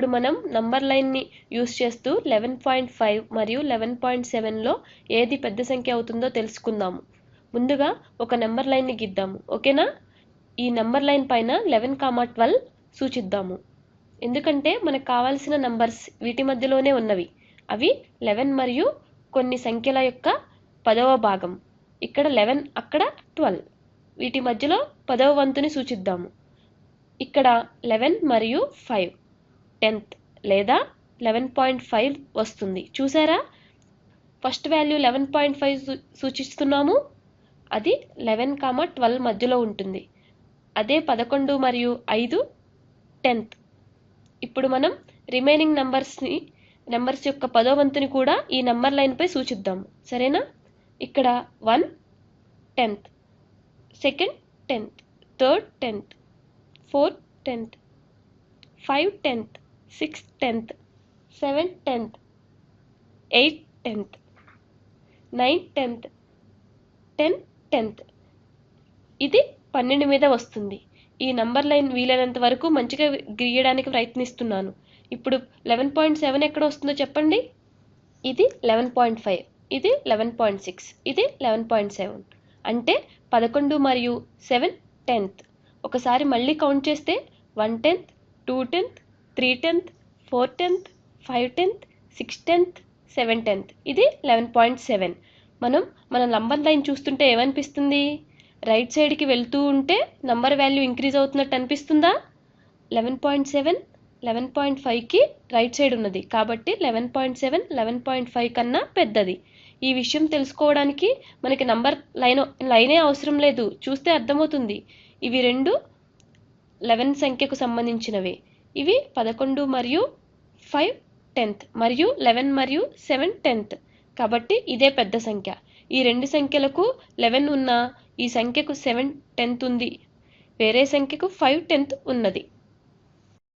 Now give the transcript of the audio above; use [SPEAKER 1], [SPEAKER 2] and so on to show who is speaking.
[SPEAKER 1] ఇప్పుడు మనం నంబర్ లైన్ని యూస్ చేస్తూ లెవెన్ పాయింట్ ఫైవ్ మరియు లెవెన్ పాయింట్ సెవెన్లో ఏది పెద్ద సంఖ్య అవుతుందో తెలుసుకుందాము. ముందుగా ఒక నెంబర్ లైన్ని గీద్దాము. ఓకేనా ఈ నెంబర్ లైన్ పైన లెవెన్ కామా ట్వెల్వ్ సూచిద్దాము. ఎందుకంటే మనకు కావాల్సిన నంబర్స్ వీటి మధ్యలోనే ఉన్నవి. అవి లెవెన్ మరియు కొన్ని సంఖ్యల యొక్క పదవ భాగం. ఇక్కడ లెవెన్ అక్కడ ట్వెల్వ్ వీటి మధ్యలో పదవ వంతుని సూచిద్దాము. ఇక్కడ లెవెన్ మరియు ఫైవ్ టెన్త్ లేదా లెవెన్ పాయింట్ ఫైవ్ వస్తుంది. చూసారా? First value eleven point five సూచిస్తున్నాము. అది లెవెన్ కామా ట్వెల్వ్ మధ్యలో ఉంటుంది. అదే పదకొండు మరియు ఐదు టెన్త్. ఇప్పుడు మనం రిమైనింగ్ నెంబర్స్ని నెంబర్స్ యొక్క పదో వంతుని కూడా ఈ నెంబర్ లైన్పై సూచిద్దాము. సరేనా? ఇక్కడ one tenth second tenth third tenth fourth tenth five tenth six tenth seven tenth eight tenth nine tenth ten tenth. ఇది పన్నెండు మీద వస్తుంది. ఈ నంబర్ లైన్ వీలైనంత వరకు మంచిగా గీయడానికి ప్రయత్నిస్తున్నాను. ఇప్పుడు లెవెన్ పాయింట్ సెవెన్ ఎక్కడ వస్తుందో చెప్పండి? ఇది లెవెన్ పాయింట్ ఫైవ్ ఇది లెవెన్ పాయింట్ సిక్స్ ఇది లెవెన్ పాయింట్ సెవెన్. అంటే పదకొండు మరియు సెవెన్ టెన్త్. ఒకసారి మళ్ళీ కౌంట్ చేస్తే one tenth two tenth three tenth four tenth five tenth six tenth seven tenth. ఇది లెవెన్ పాయింట్ సెవెన్. మనం మన నంబర్ లైన్ చూస్తుంటే ఏమనిపిస్తుంది? రైట్ సైడ్కి వెళ్తూ ఉంటే నంబర్ వాల్యూ ఇంక్రీజ్ అవుతున్నట్టు అనిపిస్తుందా? Eleven point seven eleven point ఫైవ్కి రైట్ సైడ్ ఉన్నది. కాబట్టి eleven point seven eleven point five కన్నా పెద్దది. ఈ విషయం తెలుసుకోవడానికి మనకి నంబర్ లైన్ లైనే అవసరం లేదు. చూస్తే అర్థమవుతుంది. ఇవి రెండు లెవెన్ సంఖ్యకు సంబంధించినవి. ఇవి పదకొండు మరియు ఫైవ్ టెన్త్ మరియు లెవెన్ మరియు సెవెన్ టెన్త్. కాబట్టి ఇదే పెద్ద సంఖ్య. ఈ రెండు సంఖ్యలకు లెవెన్ ఉన్న ఈ సంఖ్యకు సెవెన్ టెన్త్ ఉంది. వేరే సంఖ్యకు ఫైవ్ టెన్త్ ఉన్నది.